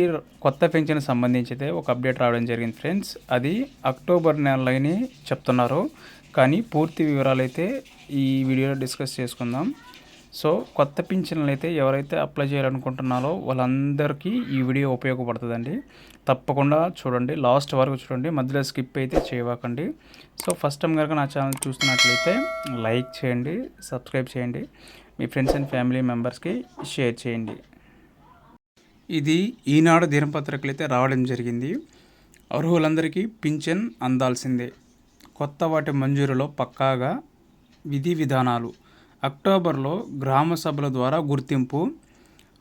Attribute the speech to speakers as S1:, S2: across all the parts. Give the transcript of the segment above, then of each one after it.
S1: ఈ కొత్త పెన్షన్ సంబంధించి ఒక అప్డేట్ రావడం జరిగింది ఫ్రెండ్స్. అది అక్టోబర్ నెలలోనే చెప్తున్నారు. కానీ పూర్తి వివరాలు అయితే ఈ వీడియోలో డిస్కస్ చేసుకుందాం. సో కొత్త పింఛన్లు అయితే ఎవరైతే అప్లై చేయాలనుకుంటున్నారో వాళ్ళందరికీ ఈ వీడియో ఉపయోగపడుతుందండి. తప్పకుండా చూడండి. లాస్ట్ వరకు చూడండి. మధ్యలో స్కిప్ అయితే చేయవాకండి సో ఫస్ట్ టైం కనుక నా ఛానల్ చూస్తున్నట్లయితే లైక్ చేయండి సబ్స్క్రైబ్ చేయండి. మీ ఫ్రెండ్స్ అండ్ ఫ్యామిలీ మెంబర్స్కి షేర్ చేయండి. ఇది ఈనాడు దినపత్రికలు అయితే రావడం జరిగింది. అర్హులందరికీ పింఛన్ అందాల్సిందే. కొత్త వాటి మంజూరులో పక్కాగా విధి విధానాలు. అక్టోబర్లో గ్రామ సభల ద్వారా గుర్తింపు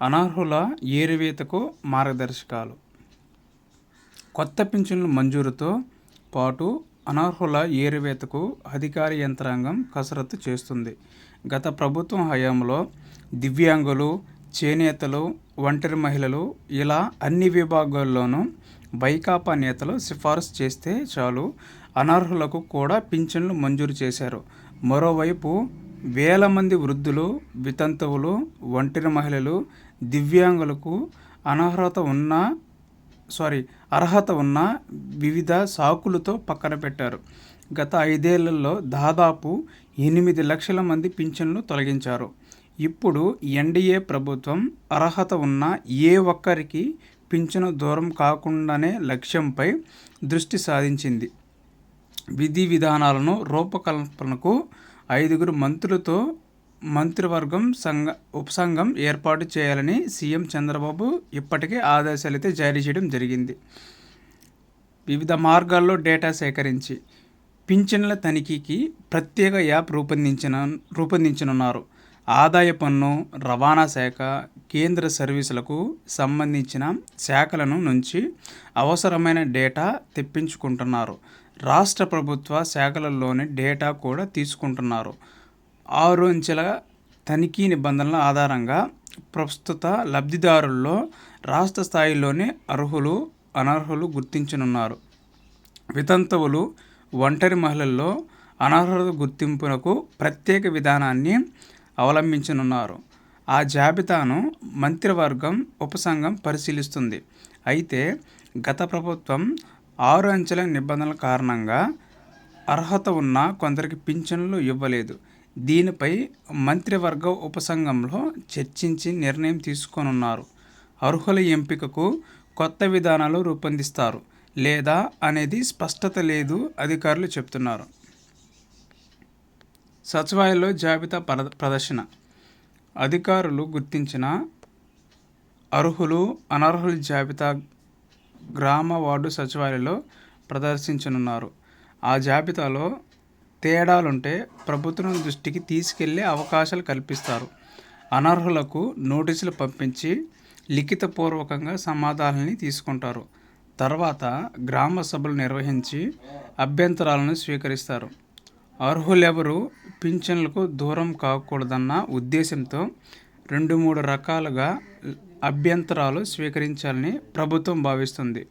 S1: అనర్హుల ఏరివేతకు మార్గదర్శకాలు. కొత్త పింఛన్ల మంజూరుతో పాటు అనర్హుల ఏరువేతకు అధికార యంత్రాంగం కసరత్తు చేస్తుంది. గత ప్రభుత్వం హయాంలో దివ్యాంగులు చేనేతలు ఒంటరి మహిళలు ఇలా అన్ని విభాగాల్లోనూ వైకాపా నేతలు సిఫారసు చేస్తే చాలు. అనర్హులకు కూడా పింఛన్లు మంజూరు చేశారు. మరోవైపు వేల మంది వృద్ధులు వితంతువులు ఒంటరి మహిళలు దివ్యాంగులకు అనర్హత ఉన్న సారీ అర్హత ఉన్న వివిధ సాకులతో పక్కన పెట్టారు. గత ఐదేళ్ళలో దాదాపు ఎనిమిది లక్షల మంది పింఛన్లు తొలగించారు. ఇప్పుడు ఎన్డీఏ ప్రభుత్వం అర్హత ఉన్న ఏ ఒక్కరికి పింఛను దూరం కాకుండానే లక్ష్యంపై దృష్టి సాధించింది. విధి విధానాలను రూపకల్పనకు ఐదుగురు మంత్రులతో మంత్రివర్గం సంఘ ఉపసంఘం ఏర్పాటు చేయాలని సీఎం చంద్రబాబు ఇప్పటికే ఆదేశాలైతే జారీ చేయడం జరిగింది. వివిధ మార్గాల్లో డేటా సేకరించి పింఛన్ల తనిఖీకి ప్రత్యేక యాప్ రూపొందించిన రూపొందించనున్నారు. ఆదాయ పన్ను రవాణా శాఖ కేంద్ర సర్వీసులకు సంబంధించిన శాఖలను నుంచి అవసరమైన డేటా తెప్పించుకుంటున్నారు. రాష్ట్ర ప్రభుత్వ శాఖలలోని డేటా కూడా తీసుకుంటున్నారు. ఆరు అంచెల తనిఖీ నిబంధనల ఆధారంగా ప్రస్తుత లబ్ధిదారుల్లో రాష్ట్ర స్థాయిలోనే అర్హులు అనర్హులు గుర్తించనున్నారు. వితంతువులు ఒంటరి మహిళల్లో అనర్హత గుర్తింపునకు ప్రత్యేక విధానాన్ని అవలంబించనున్నారు. ఆ జాబితాను మంత్రివర్గం ఉపసంఘం పరిశీలిస్తుంది. అయితే గత ప్రభుత్వం ఆరు అంచెల నిబంధనల కారణంగా అర్హత ఉన్న కొందరికి పింఛన్లు ఇవ్వలేదు. దీనిపై మంత్రివర్గ ఉపసంఘంలో చర్చించి నిర్ణయం తీసుకోనున్నారు. అర్హుల ఎంపికకు కొత్త విధానాలు రూపొందిస్తారు లేదా అనేది స్పష్టత లేదు అధికారులు చెప్తున్నారు. సచివాలయంలో జాబితా ప్రదర్శన. అధికారులు గుర్తించిన అర్హులు అనర్హుల జాబితా గ్రామ వార్డు సచివాలయంలో ప్రదర్శించనున్నారు. ఆ జాబితాలో తేడాలుంటే ప్రభుత్వం దృష్టికి తీసుకెళ్ళే అవకాశాలు కల్పిస్తారు. అనర్హులకు నోటీసులు పంపించి లిఖితపూర్వకంగా సమాధానాన్ని తీసుకుంటారు. తర్వాత గ్రామ సభలు నిర్వహించి అభ్యంతరాలను స్వీకరిస్తారు. అర్హులెవరు పింఛన్లకు దూరం కాకూడదన్న ఉద్దేశంతో రెండు మూడు రకాలుగా అభ్యంతరాలు స్వీకరించాలని ప్రభుత్వం భావిస్తుంది.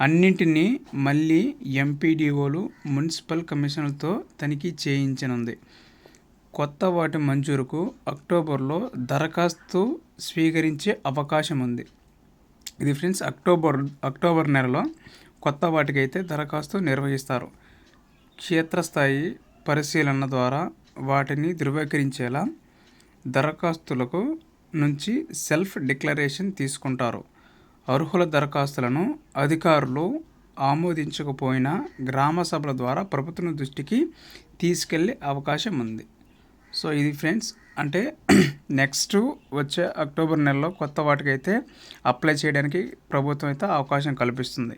S1: అన్నింటినీ మళ్ళీ ఎంపీడీఓలు మున్సిపల్ కమిషన్లతో తనిఖీ చేయించనుంది. కొత్త వాటి మంజూరుకు అక్టోబర్లో దరఖాస్తు స్వీకరించే అవకాశం ఉంది ఇది ఫ్రెండ్స్ అక్టోబర్ అక్టోబర్ నెలలో కొత్త వాటికైతే దరఖాస్తు నిర్వహిస్తారు. క్షేత్రస్థాయి పరిశీలన ద్వారా వాటిని ధృవీకరించేలా దరఖాస్తులకు నుంచి సెల్ఫ్ డిక్లరేషన్ తీసుకుంటారు. అర్హుల దరఖాస్తులను అధికారులు ఆమోదించకపోయినా గ్రామ సభల ద్వారా ప్రభుత్వం దృష్టికి తీసుకెళ్ళే అవకాశం ఉంది. సో ఇది ఫ్రెండ్స్ అంటే నెక్స్ట్ వచ్చే అక్టోబర్ నెలలో కొత్త వాటికైతే అప్లై చేయడానికి ప్రభుత్వం అయితే అవకాశం కల్పిస్తుంది.